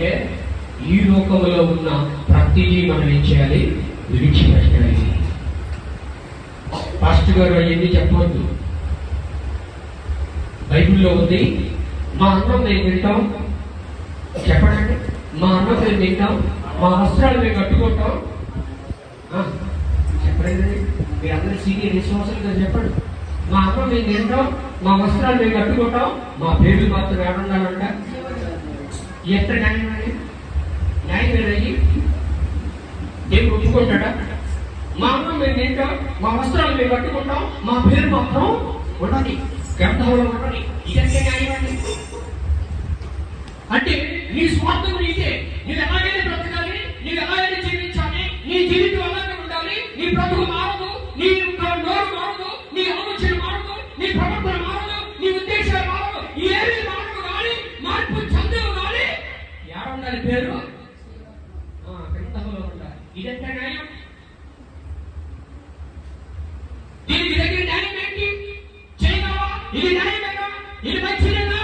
ఏంటంటే ఈ లోకంలో ఉన్న ప్రతిదీ మనం ఏం చేయాలి? విడిచిపెట్టాలి. పాస్టర్ గారు అయ్యింది చెప్పవద్దు. బైబిల్లో ఉంది మా అన్నం మేము తింటాం. చెప్పండి మా అన్నం మేము తింటాం మా వస్త్రాలు మేము కట్టుకుంటాం. చెప్పండి మీ అందరూ సీనియర్ విశ్వాసాలుగా చెప్పండి. మా అన్నం మేము తింటాం మా వస్త్రాలు మేము కట్టుకుంటాం మా పేర్లు మాత్రం ఏడుండాలంట. ఎక్కడ న్యాయం అది న్యాయం ఏదయ్యి దేవుడు ఒప్పుకుంటాడా? మా అమ్మ మేము తింటాం మా వస్త్రాలు మేము కట్టుకుంటాం మా పేరు మాత్రం ఉండాలి. గ్రంథంలో ఉండాలి. ఇదంటే న్యాయం అండి అంటే నీ స్వార్థం నీకే. నీవు ఎలాగైనా బ్రతకాలి నీవు ఎలాగైనా జీవించాలి నీ జీవితం అలాగే ఉండాలి నీ బ్రతుకు మారదు నీ ఏడుండాలి పేరు? గ్రంథంలో ఉండాలి ఇదంటే న్యాయం దీనికి దగ్గర న్యాయం ఏంటి? చేయగలవా? ఇది న్యాయమేనా? ఇది మంచిదేనా?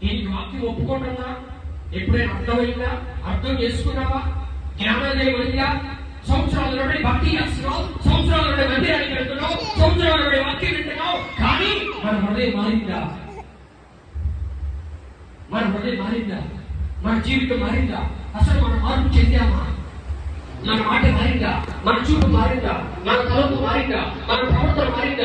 దీనికి వాక్యం ఒప్పుకుంటున్నా ఎప్పుడైనా అర్థమైందా? అర్థం చేసుకున్నావా? జ్ఞానోదయం అయిందా? సంవత్సరాల నుండి భక్తి చేస్తున్నావు? సంవత్సరాల నుండి మందిరానికి వెళ్తున్నావు? సంవత్సరాల నుండి వాక్యం వింటున్నావు? కానీ మన హృదయం మారిందా? మన హృదయం మారిందా? మన జీవితం మారిందా? అసలు మనం మార్పు చెందామా? మన మాట మారిందా? మన చూపు మారిందా? మన తలంపు మారిందా? మన ప్రవర్తన మారిందా?